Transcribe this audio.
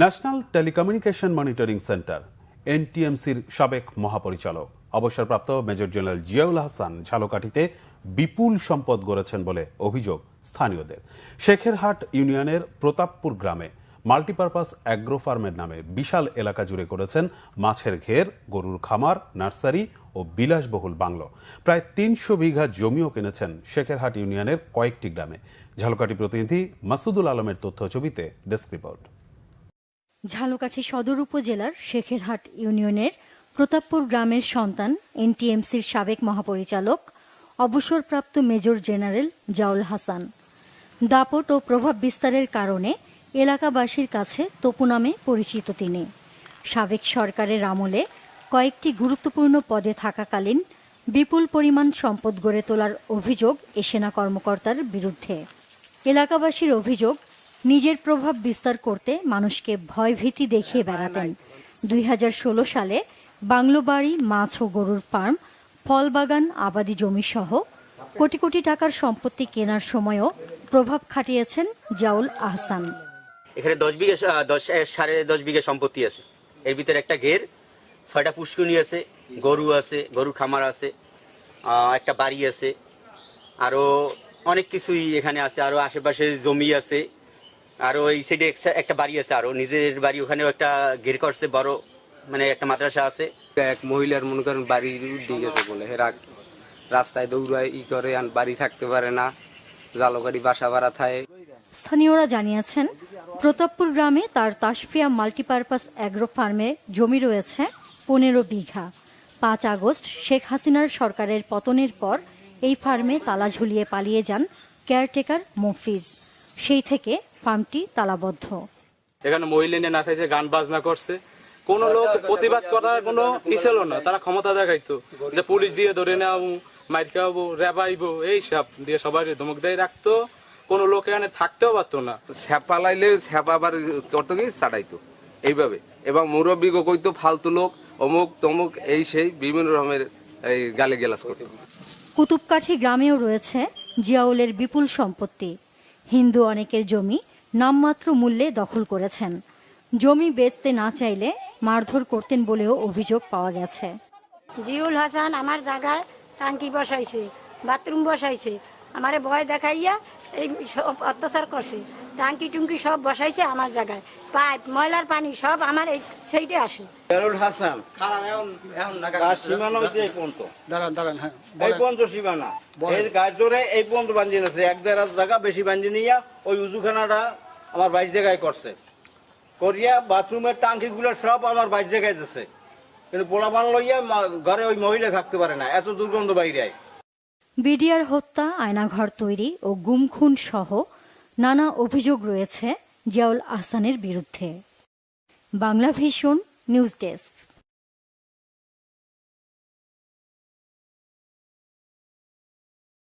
National telecommunication monitoring centre, এনটিএমসির সাবেক মহাপরিচালক। অবসরপ্রাপ্ত মেজর জেনারেল জিয়াউল হাসান ঝালকাঠিতে বিপুল সম্পদ গড়েছেন বলে অভিযোগ স্থানীয়দের। শেখেরহাট ইউনিয়নের প্রতাপপুর গ্রামে মাল্টিপারপাস অ্যাগ্রো ফার্মের নামে বিশাল এলাকা জুড়ে করেছেন মাছের ঘের, গরুর খামার, নার্সারি ও বিলাসবহুল বাংলো। প্রায় তিনশো বিঘা জমিও কিনেছেন শেখেরহাট ইউনিয়নের কয়েকটি গ্রামে। ঝালকাঠি প্রতিনিধি মাসুদুল আলমের তথ্য ছবিতে ডেস্ক রিপোর্ট। ঝালকাঠি সদর উপজেলার শেখেরহাট ইউনিয়নের প্রতাপপুর গ্রামের সন্তান, এনটিএমসির সাবেক মহাপরিচালক, অবসরপ্রাপ্ত মেজর জেনারেল জাউল হাসান। দাপট ও প্রভাব বিস্তারের কারণে এলাকাবাসীর কাছে তপু নামে পরিচিত তিনি। সাবেক সরকারের আমলে কয়েকটি গুরুত্বপূর্ণ পদে থাকাকালীন বিপুল পরিমাণ সম্পদ গড়ে তোলার অভিযোগ এ সেনা কর্মকর্তার বিরুদ্ধে। এলাকাবাসীর অভিযোগ নিজের প্রভাব বিস্তার করতে মানুষকে ভয়ভীতি দেখিয়ে বেড়াতেন। দুই হাজার ষোলো সালে বাংলো বাড়ি মাছ ও গরুর ফার্ম ফলবাগান আবাদি জমি সহ কোটি কোটি টাকার সম্পত্তি কেনার সময়ও প্রভাব খাটিয়েছেন জাউল আহসান। এখানে দশ বিঘা দশ সাড়ে দশ বিঘা সম্পত্তি আছে। এর ভিতরে একটা ঘের ছয়টা পুষ্কুনি আছে গরু আছে গরু খামার আছে একটা বাড়ি আছে আরও অনেক কিছুই এখানে আছে আরও আশেপাশে জমি আছে। আরও ওই সাইডে একটা বাড়ি আছে আরও নিজের বাড়ি ওখানেও একটা ঘের করছে বড় মানে একটা মাদ্রাসা আছে। এক মহিলার মনে করেন বাড়ি উঠে গেছে বলে হেরা রাস্তায় দৌড়ায় ই করে আর বাড়ি থাকতে পারে না জালগাড়ি বাসা ভাড়া থাকে স্থানীয়রা জানিয়েছেন প্রতাপপুর গ্রামে তার তাসফিয়া মাল্টিপারপাস অ্যাগ্রো ফার্মে জমি রয়েছে পনেরো বিঘা। পাঁচ আগস্ট শেখ হাসিনার সরকারের পতনের পর এই ফার্মে তালা ঝুলিয়ে পালিয়ে যান কেয়ারটেকার মফিজ। সেই থেকে ফার্মটি তালাবদ্ধ। এখানে মহিলা নিয়ে নাচাইছে গান বাজনা করছে। কোন লোক প্রতিবাদ করার কোনো ই ছিল না। তারা ক্ষমতা দেখাইতো যে পুলিশ দিয়ে ধরে নেওয়াবো মাইর খাওয়াবো রেবাইবো এই সব দিয়ে সবাই ধমক দিয়ে রাখতো। কোন লোক এখানে থাকতেও পারতো না। ছ্যাপা লাইলে ছ্যাপা আবার করতো কি ছাড়াইতো। এইভাবে। এবং মুরব্বী কইতো ফালতু লোক অমুক তমুক এই সেই বিভিন্ন রকমের এই গালে গেলাস করতো। কুতুবকাঠি গ্রামেও রয়েছে জিয়াউলের বিপুল সম্পত্তি। হিন্দু অনেকের জমি নামমাত্র মূল্যে দখল করেছেন। জমি বেচতে না চাইলে মারধর করতেন বলেও অভিযোগ পাওয়া গেছে। জিউল হাসান আমার জায়গায় টাঙ্কি বসাইছে, বাথরুম বসাইছে আমারে ভয় দেখাইয়া এই সব অত্যাচার করছে। টাঙ্কি টুঙ্কি সব বসাইছে আমার জায়গায়। পাইপ ময়লার পানি সব আমার এই সেইটে আসে। জালাল হাসান তার সীমানা হচ্ছে এই পর্যন্ত। দাঁড়ান দাঁড়ান হ্যাঁ এই পর্যন্ত সীমানা। বলেন। গাছ জোরে এই পর্যন্ত বাঞ্জিন আছে এক দেড় হাজার বেশি বাঞ্জি নিয়া ওই উজুখানাটা আমার বাইশ জায়গায় করছে। করিয়া বাথরুমের টাঙ্কিগুলো সব আমার বাইশ জায়গায় দিচ্ছে কিন্তু পোলাপান লইয়া ঘরে ওই মহিলা থাকতে পারে না। এত দুর্গন্ধ বাইরে বিডিআর হত্যা, আয়নাঘর তৈরি ও গুমখুন সহ নানা অভিযোগ রয়েছে জিয়াউল আহসানের বিরুদ্ধে। Bangla vision, news desk.